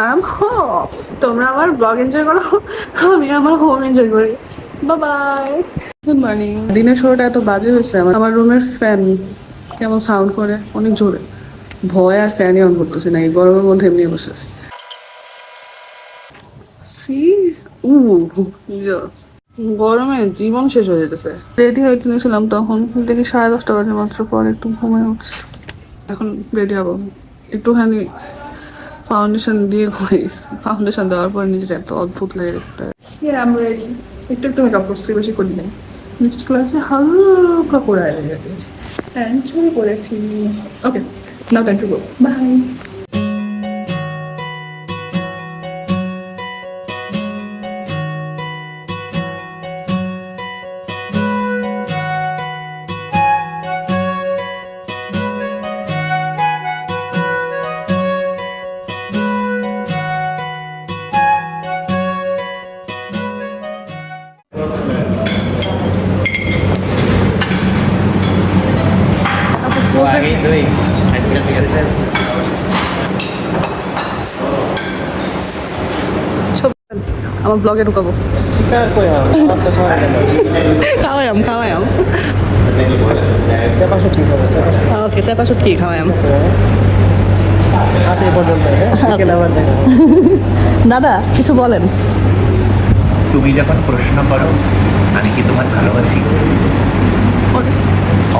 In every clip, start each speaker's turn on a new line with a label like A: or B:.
A: I তোমরা আমার blog enjoy করো, আমি আমার হোম এনজয় করি। বাই গুড মর্নিং দিনের ষোলোটা এত বাজে হয়েছে, আমার আমার রুমের ফ্যান কেমন সাউন্ড করে? অনেক জোরে। ভয় আর ফ্যানই অন করতেছি না এই গরমের মধ্যে এমনি বসে আছি। সি উ জাস গরমে জীবন শেষ হয়ে যেতেছে। রেডি হয়ে কিনেছিলাম তখন। দেখি সাড়ে দশটা বাজে মাত্র, পর একটু ঘুমিয়ে উঠছি। এখন রেডি হব। একটুখানি ফাউন্ডেশন দিয়ে করিস। ফাউন্ডেশন দেওয়ার পর নিজের এত অদ্ভুত লাগে দেখতে। আম রেডি একটু একটু মেকআপ করছি, বেশি করি নাই। লিপস্টিক আছে হালকা করে প্যান্ট করেছি। Okay now time to go bye আমার ব্লগে ঢুকাবো। খাওয়াইম খাওয়াইম ওকে স্যার পাশে খাওয়াইম দাদা কিছু বলেন।
B: তুমি যখন প্রশ্ন করো আমি কি তোমার ভালোবাসি?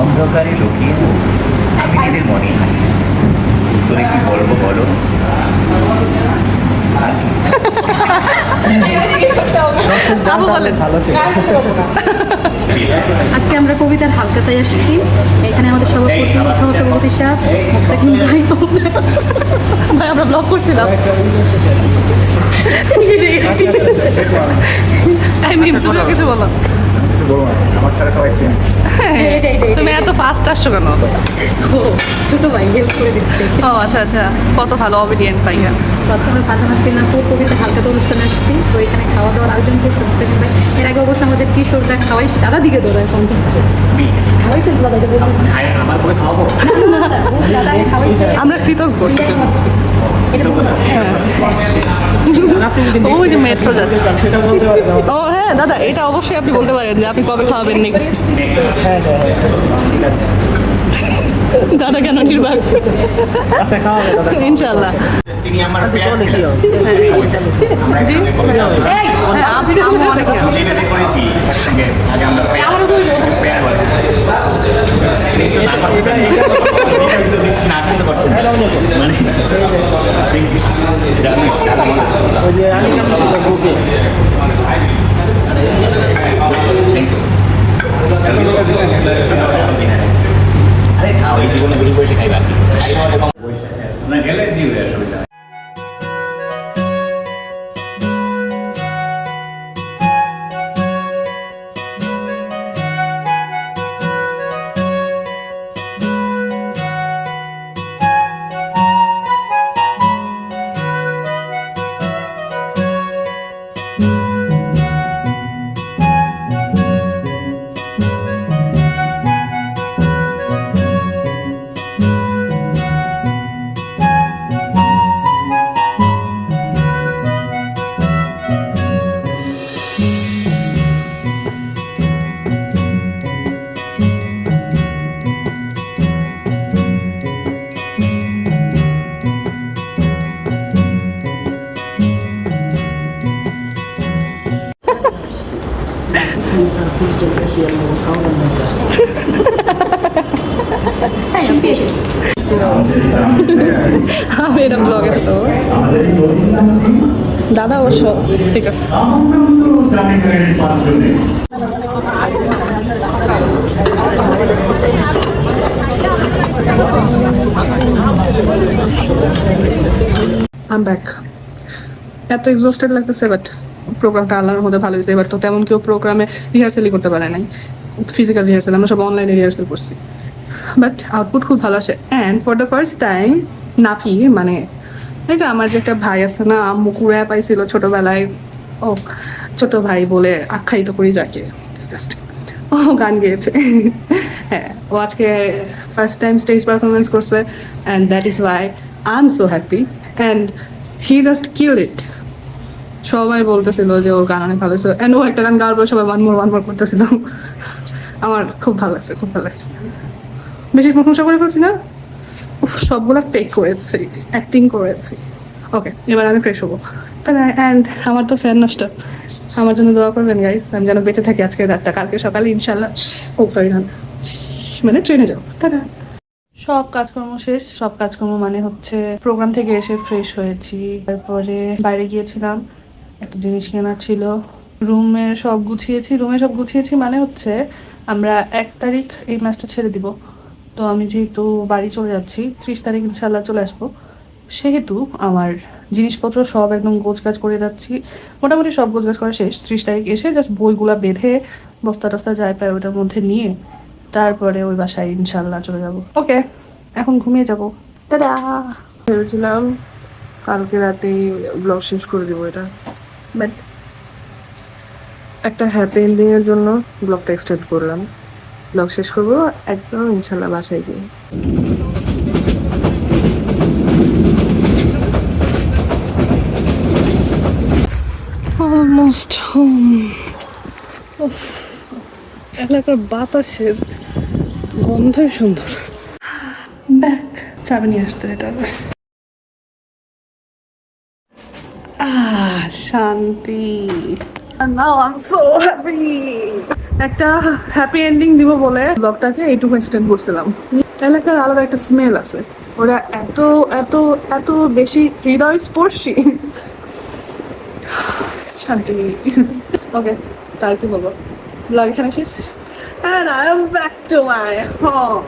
B: অন্ধকারে লুকিয়ে আমি নিজের মনে হাসি। তোরে কি বলব বলো আর কি?
A: বলেন।
C: আজকে আমরা কবিতার হালকাতায় আসছি। এখানে আমাদের সভাপতি সহসভাপতি সাহেব মুক্তাকিম ভাই
A: ভাই আমরা ব্লগ করছিলাম। আই মিন
B: আমার ছাড়া সবাই
A: তুমি এত ফাস্ট আসছো কেন?
C: ও, ছোট ভাই হেল্প করে দিচ্ছে।
A: ও আচ্ছা আচ্ছা। কত ভালো অবিডিয়েন্ট পাইয়া
C: ফার্স্ট আমরা ফারহানা ফিনাপুর কবিতা হালকাতা অনুষ্ঠানে আসছি। তো এখানে খাওয়া দাওয়ার আয়োজন করছে এর আগে অবশ্য আমাদের কিশোরদা খাওয়াইছে দাদা দিকে দৌড়ায়
B: আমার
A: কৃতজ্ঞ। ওই যে মেট্রো যাচ্ছে। ও হ্যাঁ দাদা, এটা অবশ্যই আপনি বলতে পারেন যে আপনি কবে খাওয়াবেন নেক্সট দাদা কেন নির্বাক? ইনশাল্লাহ
B: তিনি আমার আমরা আরে খাও এই জীবনে বেশি বসে খাইবা
A: দাদা অবশ্য ঠিক আছে এত এক্সস্টেড লাগতেছে বাট প্রোগ্রামটা আল্লাহর মধ্যে ভালো হয়েছে, এবার তো তেমন কেউ প্রোগ্রামে রিহার্সালই করতে পারে নাই। ফিজিক্যাল রিহার্সাল আমরা সব অনলাইনে রিহার্সাল করছি। বাট আউটপুট খুব ভালো আসে। And for the first time Nafi মানে এই যে আমার যে একটা ভাই আছে না কুড়ায় পাইছিল ছোটবেলায়, ও ছোট ভাই বলে আখ্যায়িত করি যাকে। ও গান গেয়েছে। হ্যাঁ ও আজকে ফার্স্ট টাইম স্টেজ পারফরমেন্স করছে and that is why I am so happy and he just kill it সবাই বলতেছিল যে ওর গান অনেক ভালো হয়েছে। অ্যান্ড ও একটা গান গাওয়ার পর সবাই ওয়ান মোর ওয়ান মোর করতেছিল। আমার খুব ভালো লাগছে, খুব ভালো লাগছে। বেশি প্রশংসা করে ফেলছি না। সবগুলা ফেক করেছি অ্যাক্টিং করেছি। ওকে এবার আমি ফ্রেশ হব। অ্যান্ড আমার তো ফ্যান নষ্ট। আমার জন্য দোয়া করবেন গাইস আমি যেন বেঁচে থাকি আজকে রাতটা। কালকে সকালে ইনশাল্লাহ ও সরি না। মানে ট্রেনে যাব। টাটা সব কাজকর্ম শেষ। সব কাজকর্ম মানে হচ্ছে প্রোগ্রাম থেকে এসে ফ্রেশ হয়েছি। তারপরে বাইরে গিয়েছিলাম। একটা জিনিস কেনার ছিল। রুমের সব গুছিয়েছি। রুমে সব গুছিয়েছি মানে হচ্ছে আমরা এক তারিখ এই ম্যাচটা ছেড়ে দিব। তো আমি যেহেতু বাড়ি চলে যাচ্ছি ত্রিশ তারিখ ইনশাল্লাহ চলে আসব। সেহেতু আমার জিনিসপত্র সব একদম গোছগাছ করে যাচ্ছি। মোটামুটি সব গোছগাছ করা শেষ। ত্রিশ তারিখ এসে জাস্ট বইগুলা বেঁধে বস্তা টস্তা যায় পায় ওটার মধ্যে নিয়ে তারপরে ওই বাসায় ইনশাল্লাহ চলে যাব। ওকে এখন ঘুমিয়ে যাব। দাদা ভেবেছিলাম কালকে রাতেই ব্লগ শেষ করে দেবো এটা। বাট একটা হ্যাপি এন্ডিং এর জন্য ব্লগটা এক্সটেন্ড করলাম। ব্লগ শেষ করব, একদম ইনশাল্লাহ বাসায় গিয়ে। অলমোস্ট হোম এলাকার বাতাসের গন্ধই সুন্দর। ব্যাক চাবি নিয়ে আসতে যেতে হবে। শান্তি। নাও আই সো হ্যাপি একটা হ্যাপি এন্ডিং দিব বলে ব্লগটাকে এইটুকু এক্সটেন্ড করছিলাম। এলাকার আলাদা একটা স্মেল আছে। ওরা এত এত এত বেশি হৃদয় স্পর্শী শান্তি। ওকে তার কি বলব? ব্লগ এখানে শেষ। And I am back to my home.